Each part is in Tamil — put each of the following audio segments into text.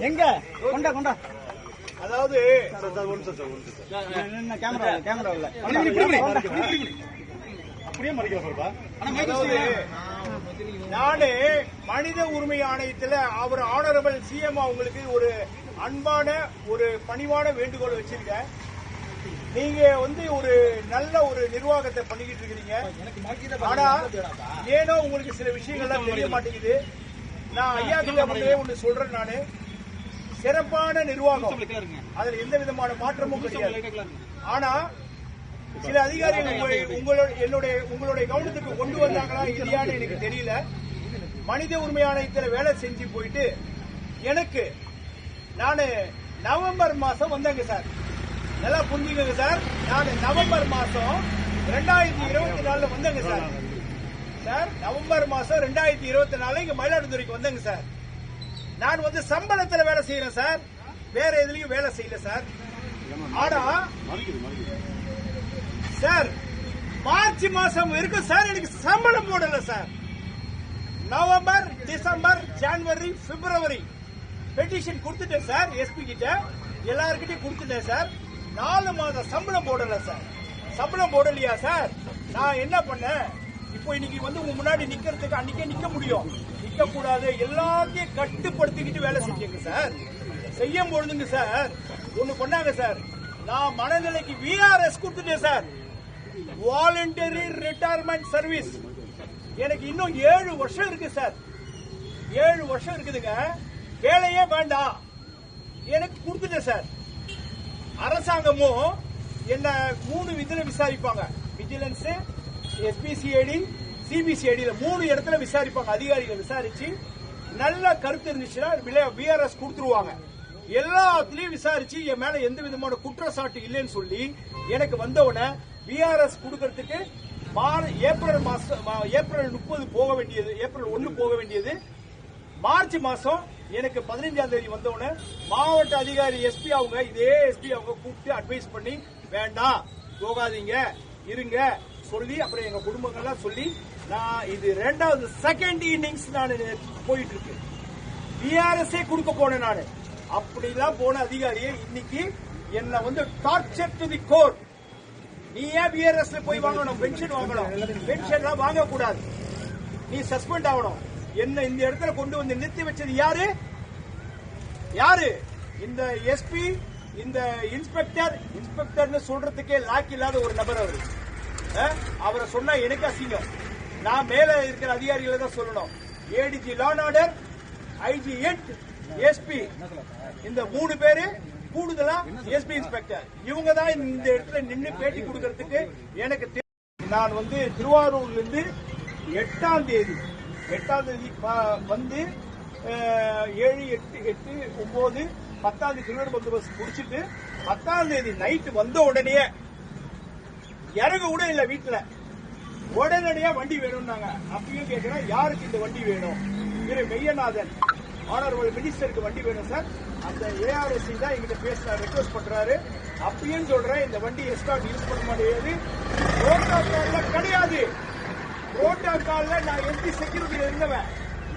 எங்க? கொண்டா கொண்டா. அதாவது என்ன கேமரா இல்ல, கேமரா இல்ல. அப்படியே மறைக்க சொல்றா அதாவது நானு மனித உரிமை ஆணையத்துல அவர் ஆனரபிள் சிஎம் அவங்களுக்கு ஒரு அன்பான ஒரு பணிவான வேண்டுகோள் வச்சிருக்கேன். நீங்க வந்து ஒரு நல்ல ஒரு நிர்வாகத்தை பண்ணிக்கிட்டு இருக்கிறீங்க. ஆனா ஏனோ உங்களுக்கு சில விஷயங்கள்லாம் தெரிய மாட்டேங்குது. நான் ஐயா கிட்ட முன்னே ஒண்ணு சொல்றேன் நானு. சிறப்பான நிர்வாகம். அதுல எந்த விதமான மாற்றமும் கிடையாது. ஆனா சில அதிகாரிகள் உங்களை- உங்களோட என்னுடைய உங்களுடைய கவனத்துக்கு கொண்டு வந்தாங்களா இல்லையான்னு எனக்கு தெரியல. மனித உரிமை ஆணையத்தில் வேலை செஞ்சு போயிட்டு எனக்கு நானு நவம்பர் மாசம் வந்தேங்க சார். நல்லா புரிஞ்சுக்கோங்க சார். நான் நவம்பர் மாசம் ரெண்டாயிரத்தி இருபத்தி நாலுல வந்தேங்க சார். சார் நவம்பர் மாசம் ரெண்டாயிரத்தி இருபத்தி நாலு இங்க மயிலாடுதுறைக்கு வந்தேங்க சார். நான் வந்து சம்பளத்துல வேலை செய்யறேன் சார். வேற எதுலயும் வேலை செய்யல சார். ஆனா சார் மார்ச் மாசம் இருக்கும் சார் எனக்கு சம்பளம் போடல சார். நவம்பர் டிசம்பர் ஜனவரி பிப்ரவரி. பெட்டிஷன் கொடுத்துட்டேன் சார் எஸ்பி கிட்ட. எல்லாருக்கிட்டையும் கொடுத்துட்டேன் சார். நாலு மாதம் சம்பளம் போடல சார். சம்பளம் போடலையா சார்? நான் என்ன பண்ணேன்? இப்போ இன்னைக்கு வந்து உங்க முன்னாடி நிக்கிறதுக்கு அன்னைக்கே நிக்க முடியும். நிக்க கூடாது எல்லாத்தையும் கட்டுப்படுத்திக்கிட்டு வேலை செஞ்சீங்க சார். செய்யும் பொழுதுங்க சார். ஒண்ணு பண்ணாங்க சார். நான் மனநிலைக்கு விஆர்எஸ் கொடுத்துட்டேன் சார். வாலண்டரி ரிட்டையர்மெண்ட் சர்வீஸ் எனக்கு இன்னும் ஏழு வருஷம் இருக்கு சார். ஏழு வருஷம் இருக்குதுங்க. வேலையே வேண்டாம். எனக்கு கொடுத்துட்டேன் சார். அரசாங்கமும் என்ன மூணு விதில விசாரிப்பாங்க. விஜிலன்ஸ் எஸ்பிசிஐடி சிபிசிஐடியில மூணு இடத்துல விசாரிப்பாங்க. அதிகாரிகள் விசாரிச்சு நல்ல கருத்து இருந்துச்சுன்னா பிஆர்எஸ் கொடுத்துருவாங்க. எல்லாத்துலயும் விசாரிச்சு என் மேல எந்த விதமான குற்றச்சாட்டு இல்லைன்னு சொல்லி எனக்கு வந்தவுடனே பிஆர்எஸ் கொடுக்கறதுக்கு ஏப்ரல் மாசம் மா- ஏப்ரல் முப்பது போக வேண்டியது ஏப்ரல் ஒன்னு போக வேண்டியது. மார்ச் மாசம் எனக்கு பதினைஞ்சாம் தேதி வந்தவுடனே மாவட்ட அதிகாரி எஸ்பி அவங்க இதே எஸ்பி அவங்க கூப்பிட்டு அட்வைஸ் பண்ணி வேண்டாம் போகாதீங்க இருங்க சொல்லி அப்புறம் எங்க குடும்பங்கள்லாம் சொல்லி நான் இது ரெண்டாவது செகண்ட் இன்னிங்ஸ் நான் போயிட்டு இருக்கு பிஆர்எஸ்ஏ கொடுக்க போனேன் நான். அப்படிலாம் போன அதிகாரியை இன்னைக்கு என்ன வந்து டார்ச்சர் டு தி கோர் நீ ஏன் பிஆர்எஸ்ல போய் வாங்கணும்? பென்ஷன் வாங்கணும். பென்ஷன்லாம் வாங்க கூடாது நீ சஸ்பெண்ட் ஆகணும். என்ன இந்த இடத்துல கொண்டு வந்து நிறுத்தி வச்சது யாரு? யாரு? இந்த எஸ்பி இந்த இன்ஸ்பெக்டர். இன்ஸ்பெக்டர்னு சொல்றதுக்கே லாக் இல்லாத ஒரு நபர் அவரு. அவரை சொன்னா எனக்கு அசிங்கம். நான் மேல இருக்கிற அதிகாரிகளை தான் சொல்லணும். ADG law and order IG and SP இந்த மூணு பேரு கூடுதலா எஸ்பி இன்ஸ்பெக்டர் இவங்க தான் இந்த இடத்துல நின்று பேட்டி கொடுக்கறதுக்கு எனக்கு நான் வந்து திருவாரூர்ல இருந்து எட்டாம் தேதி எட்டாம் தேதி வந்து ஏழு எட்டு எட்டு ஒன்பது பத்தாம் தேதி திருவண்ணு பந்தோபஸ்து முடிச்சுட்டு பத்தாம் தேதி நைட்டு வந்த உடனே இறங்க கூட இல்லை வீட்டில் உடனடியாக வண்டி வேணும்னாங்க. அப்பயும் கேட்கிறேன் யாருக்கு இந்த வண்டி வேணும்? திரு மெய்யநாதன். ஆனரபிள் மினிஸ்டருக்கு வண்டி வேணும் சார். அந்த ஏஆர்எஸ்சி தான் எங்கிட்ட பேச ரெக்வஸ்ட் பண்றாரு. அப்பயும் சொல்றேன் இந்த வண்டி எஸ்கார்ட் யூஸ் பண்ண முடியாது. புரோட்டோகால்ல கிடையாது. புரோட்டோகால்ல நான் எம்பி செக்யூரிட்டியில இருந்தவன்.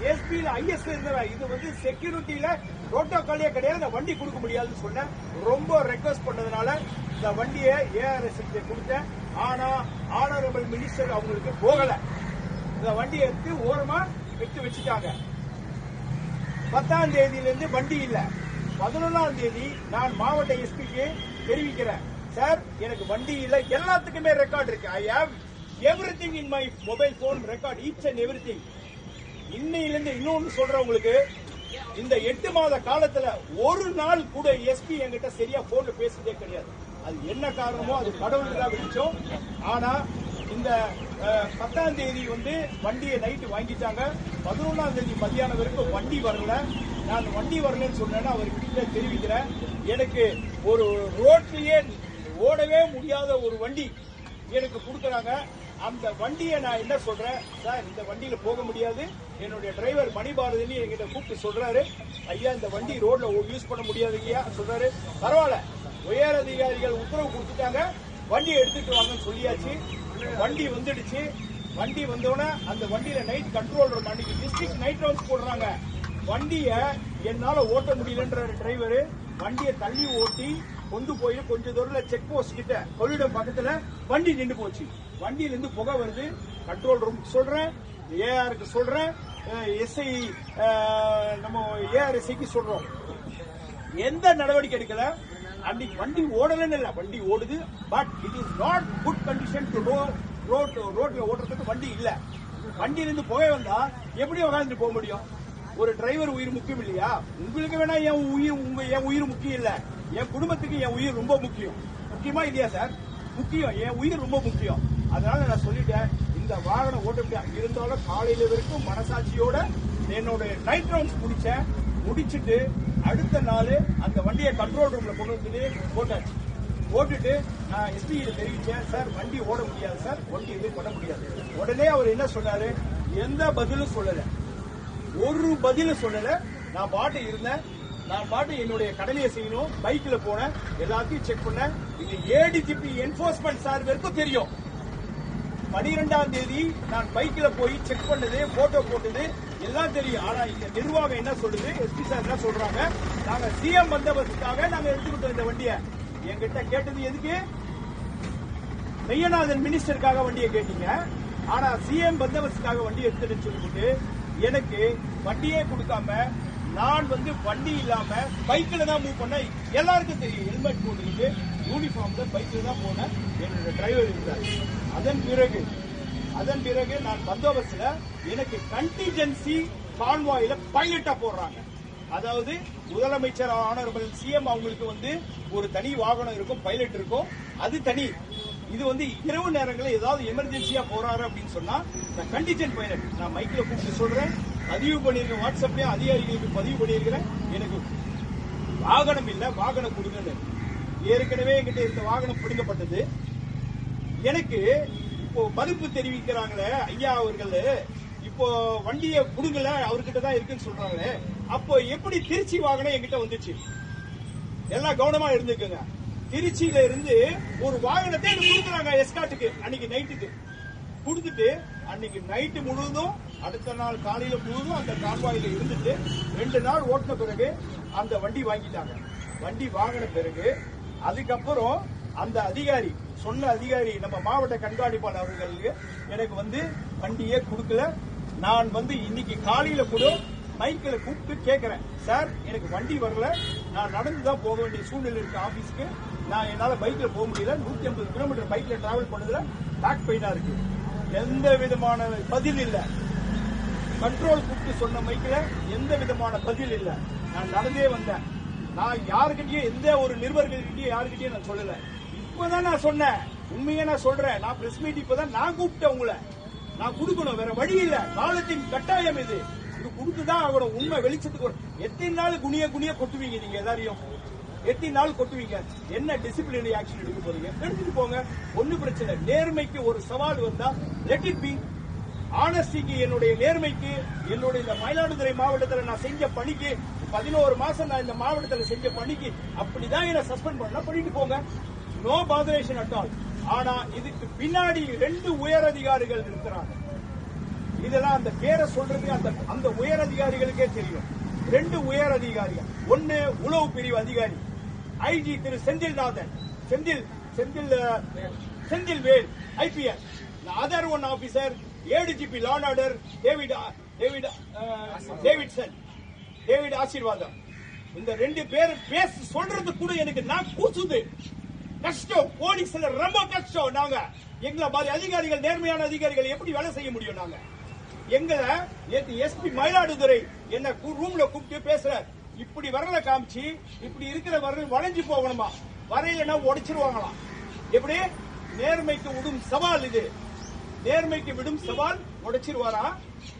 எஸ்பியில ஐஎஸ் இருந்தவன். இது வந்து செக்யூரிட்டியில புரோட்டோகாலே கிடையாது. இந்த வண்டி கொடுக்க முடியாதுன்னு சொன்னேன். ரொம்ப ரெக்வஸ்ட் பண்ணதுனால இந்த வண்டியை ஏஆர்எஸ் கொடுத்தேன். ஆனா ஆனரபிள் மினிஸ்டர் அவங்களுக்கு போகல. இந்த வண்டியை எடுத்து ஓரமா எடுத்து வச்சுட்டாங்க. பத்தாம் தேதியிலிருந்து வண்டி இல்ல. பதினொன்றாம் தேதி நான் மாவட்ட எஸ்பிக்கு தெரிவிக்கிறேன். சார் எனக்கு வண்டி இல்ல. எல்லாத்துக்குமே ரெக்கார்ட் இருக்கு. I have everything in my mobile phone record each and everything இன்னையிலிருந்து இன்னொன்று இன்னொன்னு சொல்றேன் உங்களுக்கு. இந்த எட்டு மாத காலத்துல ஒரு நாள் கூட எஸ்பி என்கிட்ட சரியா போன்ல பேசுறதே கிடையாது. அது என்ன காரணமோ அது கடவுளுக்கு தான் வெளிச்சம். ஆனா இந்த பத்தாம் தேதி வந்து வண்டியை நைட்டு வாங்கிட்டாங்க. பதினொன்றாம் தேதி மத்தியானம் வரைக்கும் வண்டி வரல. நான் வண்டி வரலன்னு சொன்னேன்னா அவர்கிட்ட தெரிவிக்கிறேன். எனக்கு ஒரு ரோட்லயே ஓடவே முடியாத ஒரு வண்டி எனக்கு கொடுக்குறாங்க. அந்த வண்டியை நான் என்ன சொல்றேன்? சார் இந்த வண்டியில போக முடியாது. என்னுடைய டிரைவர் மணிபாரதினி என்கிட்ட கூப்பிட்டு சொல்றாரு. ஐயா இந்த வண்டி ரோட்ல யூஸ் பண்ண முடியாது ஐயா சொல்றாரு. பரவாயில்ல. உயர் அதிகாரிகள் உத்தரவு கொடுத்துட்டாங்க. வண்டியை எடுத்துட்டு வாங்கன்னு சொல்லியாச்சு. வண்டி வந்துடுச்சு. வண்டி வந்தோடனே அந்த வண்டியில நைட் கண்ட்ரோல் ரூம் அன்னைக்கு டிஸ்ட்ரிக்ட் நைட் ரவுண்ட்ஸ் போடுறாங்க. வண்டியை என்னால ஓட்ட முடியலன்ற டிரைவர் வண்டியை தள்ளி ஓட்டி கொண்டு போய் கொஞ்ச தூரத்துல செக் போஸ்ட் கிட்ட கொள்ளிடம் பக்கத்துல. வண்டி நின்று போச்சு. வண்டியில இருந்து புகை வருது. கண்ட்ரோல் ரூம் சொல்றேன். ஏஆருக்கு சொல்றேன். எஸ்ஐ நம்ம ஏஆர்எஸ்ஐக்கு சொல்றோம். எந்த நடவடிக்கை எடுக்கல? அன்னைக்கு வண்டி ஓடலன்னு இல்ல. வண்டி ஓடுது. But it is not good condition to road ரோட்ல ஓட்டுறதுக்கு வண்டி இல்ல. வண்டியில இருந்து புகை வந்தா எப்படி உட்காந்துட்டு போக முடியும். ஒரு டிரைவர் உயிர் முக்கியம் இல்லையா? உங்களுக்கு வேணா என் உயிர் உங்க என் உயிர் முக்கியம் இல்லை. என் குடும்பத்துக்கு என் உயிர் ரொம்ப முக்கியம். முக்கியமா இல்லையா சார் முக்கியம். என் உயிர் ரொம்ப முக்கியம். அதனால நான் சொல்லிட்டேன் இந்த வாகனம் ஓட்ட முடியாது இருந்தாலும் காலையில வரைக்கும் மனசாட்சியோட என்னோட நைட் ரவுண்ட்ஸ் முடிச்சேன். முடிச்சுட்டு அடுத்த நாள் அந்த வண்டியை கண்ட்ரோல் ரூம்ல கொண்டு வந்து போட்டாச்சு போட்டுட்டு நான் எஸ்பியில் தெரிவிச்சேன் சார் வண்டி ஓட முடியாது சார் வண்டி எதுவும் பண்ண முடியாது. உடனே அவர் என்ன சொன்னாரு? எந்த பதிலும் சொல்லல. ஒரு பதிலும் சொல்லல. நான் பாட்டு இருந்தேன். நான் பாட்டு என்னுடைய கடமையை செய்யணும் பைக்ல போனேன் எல்லாத்தையும் செக் பண்ணேன். இது ஏடிஜிபி என்போர்ஸ்மெண்ட் சார் வரைக்கும் தெரியும். பனிரெண்டாம் தேதி நான் பைக்ல போய் செக் பண்ணது போட்டோ போட்டது எல்லாம் தெரியும். ஆனா இந்த நிர்வாகம் என்ன சொல்லுது? எஸ்பி சார் என்ன சொல்றாங்க? நாங்க சிஎம் வந்தவத்துக்காக நாங்க எடுத்துக்கிட்டோம் இந்த வண்டியை. என்கிட்ட கேட்டது எதுக்கு? மெய்யநாதன் மினிஸ்டருக்காக வண்டியை கேட்டீங்க. ஆனா சிஎம் பந்தோபஸ்துக்காக வண்டி எடுத்துட்டு சொல்லிட்டு எனக்கு வண்டியே கொடுக்காம நான் வந்து வண்டி இல்லாம பைக்ல தான் மூவ் பண்ண எல்லாருக்கும் தெரியும் ஹெல்மெட் போட்டுக்கிட்டு யூனிஃபார்ம்ல பைக்ல தான் போனேன். என்னோட டிரைவர் இருந்தார். அதன் பிறகு அதன் பிறகு நான் பந்தோபஸ்துல எனக்கு கண்டிஜென்சி கான்வாயில பைலட்டா போடுறாங்க. அதாவது முதலமைச்சர் ஆனரபிள் சிஎம் அவங்களுக்கு வந்து ஒரு தனி வாகனம் இருக்கும் பைலட் இருக்கும். அது தனி. இது வந்து இரவு நேரங்களில் ஏதாவது எமர்ஜென்சியா போறாரு அப்படின்னு சொன்னா நான் கண்டிஜென்ட் பைலட் நான் மைக்ல கூப்பிட்டு சொல்றேன். பதிவு பண்ணிருக்கேன் வாட்ஸ்அப்லயும் அதிகாரிகளுக்கு பதிவு பண்ணியிருக்கிறேன் எனக்கு வாகனம் இல்ல வாகனம் கொடுங்கன்னு. ஏற்கனவே என்கிட்ட இருந்த வாகனம் பிடுங்கப்பட்டது. எனக்கு இப்போ மதிப்பு தெரிவிக்கிறாங்களே ஐயா அவர்கள். இப்போ வண்டியை கொடுங்கல அவர்கிட்ட தான் இருக்குன்னு சொல்றாங்களே. அப்போ எப்படி திருச்சி வாகனம் என்கிட்ட வந்துச்சு? எல்லாம் கவனமா இருந்துக்குங்க. திருச்சியில இருந்து ஒரு வாகனத்தை கொடுக்குறாங்க எஸ்காட்டுக்கு அன்னைக்கு நைட்டுக்கு கொடுத்துட்டு அன்னைக்கு நைட்டு முழுவதும் அடுத்த நாள் காலையில முழுவதும் அந்த கால்வாயில இருந்துட்டு ரெண்டு நாள் ஓட்டின பிறகு அந்த வண்டி வாங்கிட்டாங்க. வண்டி வாங்கின பிறகு அதுக்கப்புறம் அந்த அதிகாரி சொன்ன அதிகாரி நம்ம மாவட்ட கண்காணிப்பாளர் அவர்களுக்கு எனக்கு வந்து வண்டியே கொடுக்கல. நான் வந்து இன்னைக்கு காலையில கூட மைக்கில் கூப்பிட்டு கேட்கிறேன் சார் எனக்கு வண்டி வரல. நான் நடந்து தான் போக வேண்டிய சூழ்நிலை இருக்கு ஆபீஸ்க்கு. நான் என்னால பைக்ல போக முடியல. நூத்தி ஐம்பது கிலோமீட்டர் பைக்ல டிராவல் பண்ணதுல பேக் பெயினா இருக்கு. எந்த விதமான பதில் இல்லை. கண்ட்ரோல் கூப்பிட்டு சொன்ன மைக்கில் எந்த விதமான பதில் இல்ல. நான் நடந்தே வந்தேன். நான் யாருக்கிட்டயும் எந்த ஒரு நிருபர்கள்கிட்டயும் யாருக்கிட்டயும் நான் சொல்லல. இப்பதான் நான் சொன்னேன். உண்மையா நான் சொல்றேன். நான் பிரஸ் மீட் இப்பதான் நான் கூப்பிட்டேன் உங்களை. நான் கொடுக்கணும். வேற வழி இல்ல. காலத்தின் கட்டாயம் இது. இது கொடுத்துதான் அவரோட உண்மை வெளிச்சத்துக்கு வரும். எத்தனை நாள் குனிய குனிய கொட்டுவீங்க நீங்க எல்லாரையும்? எத்தனை நாள் கொட்டுவீங்க? என்ன டிசிப்ளினரி ஆக்ஷன் எடுக்க போறீங்க? எடுத்துட்டு போங்க. ஒன்னும் பிரச்சனை நேர்மைக்கு ஒரு சவால் வந்தா லெட் இட் பி ஆனஸ்டிக்கு என்னுடைய நேர்மைக்கு என்னுடைய இந்த மயிலாடுதுறை மாவட்டத்தில் நான் செஞ்ச பணிக்கு பதினோரு மாசம் நான் இந்த மாவட்டத்தில் செஞ்ச பணிக்கு அப்படிதான் என்ன சஸ்பெண்ட் பண்ண பண்ணிட்டு போங்க. நோ பாதரேஷன் அட் ஆல் ஆனா இதுக்கு பின்னாடி ரெண்டு உயர் அதிகாரிகள் இருக்கிறாங்க. இதெல்லாம் அந்த பேரை சொல்றது அந்த அந்த உயர் அதிகாரிகளுக்கே தெரியும். ரெண்டு உயர் அதிகாரிகள் ஒன்னு உளவு பிரிவு அதிகாரி. IG Thiru Senthilnathan. Senthil Senthil Senthil Vel IPS other one officer ADGP law and order David David Davidson David Aseervatham இந்த ரெண்டு பேர் பேச சொல்றது கூட எனக்கு நான் கூசுது. கஷ்டம். போலீஸ்ல ரொம்ப கஷ்டம் நாங்க. எங்களை மாதிரி அதிகாரிகள் நேர்மையான அதிகாரிகள் எப்படி வேலை செய்ய முடியும் நாங்க? எங்களை நேற்று எஸ்பி மயிலாடுதுறை என்ன ரூம்ல கூப்பிட்டு பேசுற இப்படி வரல காமிச்சு இப்படி இருக்கிற வரல வளைஞ்சு போகணுமா? வரையிலன்னா உடைச்சிருவாங்களாம். எப்படி? நேர்மைக்கு விடும் சவால் இது. நேர்மைக்கு விடும் சவால் உடைச்சிருவாரா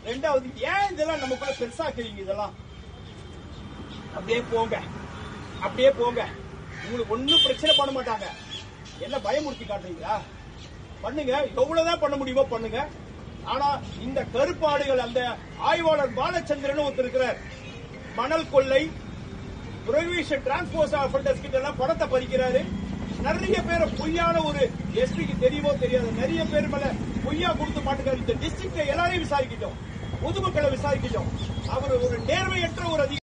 ரெண்டாவது ஏன் இதெல்லாம் நமக்குள்ள பெருசாக்குறீங்க இதெல்லாம்? அப்படியே போங்க. அப்படியே போங்க. உங்களுக்கு ஒன்றும் பிரச்சனை பண்ண மாட்டாங்க. என்ன பயமுறுத்தி காட்டுறீங்களா? பண்ணுங்க. எவ்வளவுதான் பண்ண முடியுமோ பண்ணுங்க. ஆனா இந்த கருப்பாடுகள் அந்த ஆய்வாளர் பாலச்சந்திரன் ஒருத்தர் இருக்கிறார். மணல் கொள்ளை புரோவிஷன் டிரான்ஸ்போர்ட் ஆஃபண்டர்ஸ் கிட்ட எல்லாம் பணத்தை பறிக்கிறாரு. நிறைய பேரை பொய்யான ஒரு எஸ்பிக்கு தெரியுமோ தெரியாது. நிறைய பேர் மேல பொய்யா கொடுத்து மாட்டுக்காரு இந்த டிஸ்ட்ரிக்ட்ல எல்லாரையும் விசாரிக்கிட்டோம். பொதுமக்களை விசாரிக்கிட்டோம். அவர் ஒரு நேர்மையற்ற ஒரு அதிகாரி.